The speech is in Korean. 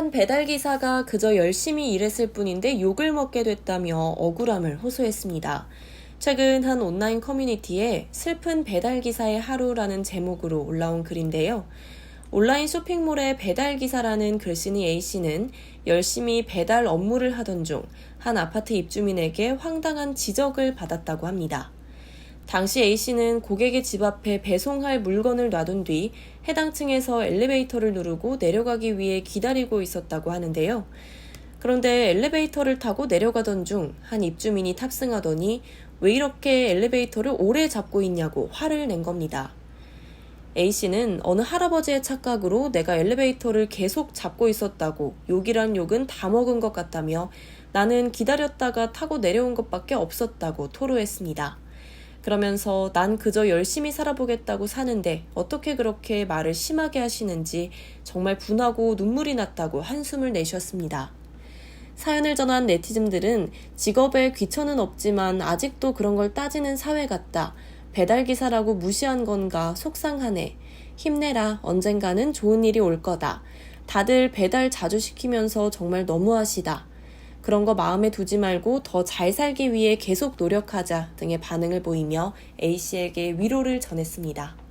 한 배달기사가 그저 열심히 일했을 뿐인데 욕을 먹게 됐다며 억울함을 호소했습니다. 최근 한 온라인 커뮤니티에 슬픈 배달기사의 하루라는 제목으로 올라온 글인데요. 온라인 쇼핑몰의 배달기사라는 글쓴이 A씨는 열심히 배달 업무를 하던 중 한 아파트 입주민에게 황당한 지적을 받았다고 합니다. 당시 A씨는 고객의 집 앞에 배송할 물건을 놔둔 뒤 해당 층에서 엘리베이터를 누르고 내려가기 위해 기다리고 있었다고 하는데요. 그런데 엘리베이터를 타고 내려가던 중 한 입주민이 탑승하더니 왜 이렇게 엘리베이터를 오래 잡고 있냐고 화를 낸 겁니다. A씨는 어느 할아버지의 착각으로 내가 엘리베이터를 계속 잡고 있었다고 욕이란 욕은 다 먹은 것 같다며 나는 기다렸다가 타고 내려온 것밖에 없었다고 토로했습니다. 그러면서 난 그저 열심히 살아보겠다고 사는데 어떻게 그렇게 말을 심하게 하시는지 정말 분하고 눈물이 났다고 한숨을 내쉬었습니다. 사연을 전한 네티즌들은 직업에 귀천은 없지만 아직도 그런 걸 따지는 사회 같다. 배달기사라고 무시한 건가 속상하네. 힘내라. 언젠가는 좋은 일이 올 거다. 다들 배달 자주 시키면서 정말 너무하시다. 그런 거 마음에 두지 말고 더 잘 살기 위해 계속 노력하자 등의 반응을 보이며 A씨에게 위로를 전했습니다.